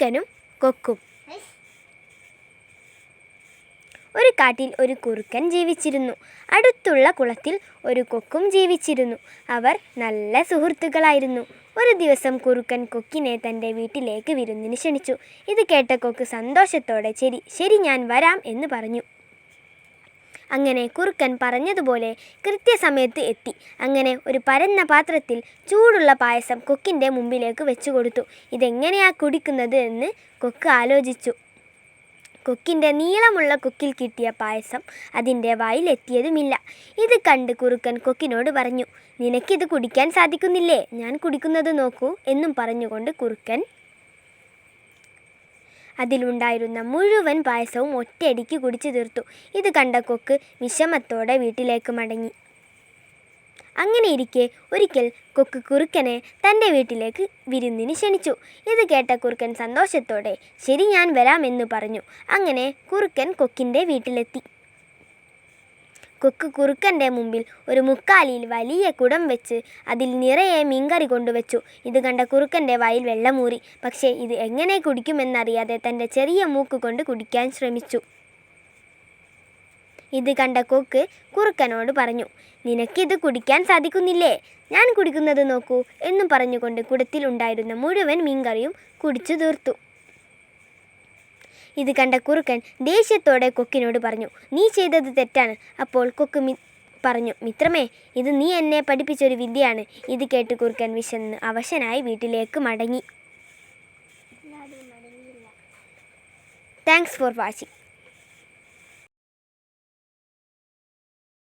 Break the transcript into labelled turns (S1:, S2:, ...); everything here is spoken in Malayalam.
S1: കുറുക്കനും കൊക്കും. ഒരു കാട്ടിൽ ഒരു കുറുക്കൻ ജീവിച്ചിരുന്നു. അടുത്തുള്ള കുളത്തിൽ ഒരു കൊക്കും ജീവിച്ചിരുന്നു. അവർ നല്ല സുഹൃത്തുക്കളായിരുന്നു. ഒരു ദിവസം കുറുക്കൻ കൊക്കിനെ തന്റെ വീട്ടിലേക്ക് വിരുന്നിന് ക്ഷണിച്ചു. ഇത് കേട്ട കൊക്ക് സന്തോഷത്തോടെ ശരി ശരി ഞാൻ വരാം എന്ന് പറഞ്ഞു. അങ്ങനെ കുറുക്കൻ പറഞ്ഞതുപോലെ കൃത്യസമയത്ത് എത്തി. അങ്ങനെ ഒരു പരന്ന പാത്രത്തിൽ ചൂടുള്ള പായസം കൊക്കിന്റെ മുമ്പിലേക്ക് വെച്ചു കൊടുത്തു. ഇതെങ്ങനെയാ കുടിക്കുന്നത് എന്ന് കൊക്ക് ആലോചിച്ചു. കൊക്കിന്റെ നീളമുള്ള കൊക്കിൽ കിട്ടിയ പായസം അതിന്റെ വായിലെത്തിയതുമില്ല. ഇത് കണ്ട് കുറുക്കൻ കൊക്കിനോട് പറഞ്ഞു നിനക്കിത് കുടിക്കാൻ സാധിക്കുന്നില്ലേ? ഞാൻ കുടിക്കുന്നത് നോക്കൂ എന്നും പറഞ്ഞുകൊണ്ട് കുറുക്കൻ അതിലുണ്ടായിരുന്ന മുഴുവൻ പായസവും ഒറ്റയടിക്ക് കുടിച്ചു തീർത്തു. ഇത് കണ്ട കൊക്ക് വിഷമത്തോടെ വീട്ടിലേക്ക് മടങ്ങി. അങ്ങനെ ഇരിക്കെ ഒരിക്കൽ കൊക്ക് കുറുക്കനെ തന്റെ വീട്ടിലേക്ക് വിരുന്നിന് ക്ഷണിച്ചു. ഇത് കേട്ട കുറുക്കൻ സന്തോഷത്തോടെ ശരി ഞാൻ വരാമെന്ന് പറഞ്ഞു. അങ്ങനെ കുറുക്കൻ കൊക്കിന്റെ വീട്ടിലെത്തി. കൊക്ക് കുറുക്കന്റെ മുമ്പിൽ ഒരു മുക്കാലിയിൽ വലിയ കുടം വെച്ച് അതിൽ നിറയെ മീൻകറി കൊണ്ടുവച്ചു ഇത് കണ്ട കുറുക്കന്റെ വായിൽ വെള്ളമൂറി. പക്ഷേ ഇത് എങ്ങനെ കുടിക്കുമെന്നറിയാതെ തന്റെ ചെറിയ മൂക്ക് കൊണ്ട് കുടിക്കാൻ ശ്രമിച്ചു. ഇത് കണ്ട കൊക്ക് കുറുക്കനോട് പറഞ്ഞു നിനക്കിത് കുടിക്കാൻ സാധിക്കുന്നില്ലേ? ഞാൻ കുടിക്കുന്നത് നോക്കൂ എന്നും പറഞ്ഞുകൊണ്ട് കുടത്തിലുണ്ടായിരുന്ന മുഴുവൻ മീൻകറിയും കുടിച്ചു തീർത്തു. ഇത് കണ്ട കുറുക്കൻ ദേഷ്യത്തോടെ കൊക്കിനോട് പറഞ്ഞു നീ ചെയ്തത് തെറ്റാണ്. അപ്പോൾ കൊക്ക് പറഞ്ഞു മിത്രമേ ഇത് നീ എന്നെ പഠിപ്പിച്ചൊരു വിദ്യയാണ്. ഇത് കേട്ട് കുറുക്കൻ വിശന്ന് അവശനായി വീട്ടിലേക്ക് മടങ്ങി. Thanks for watching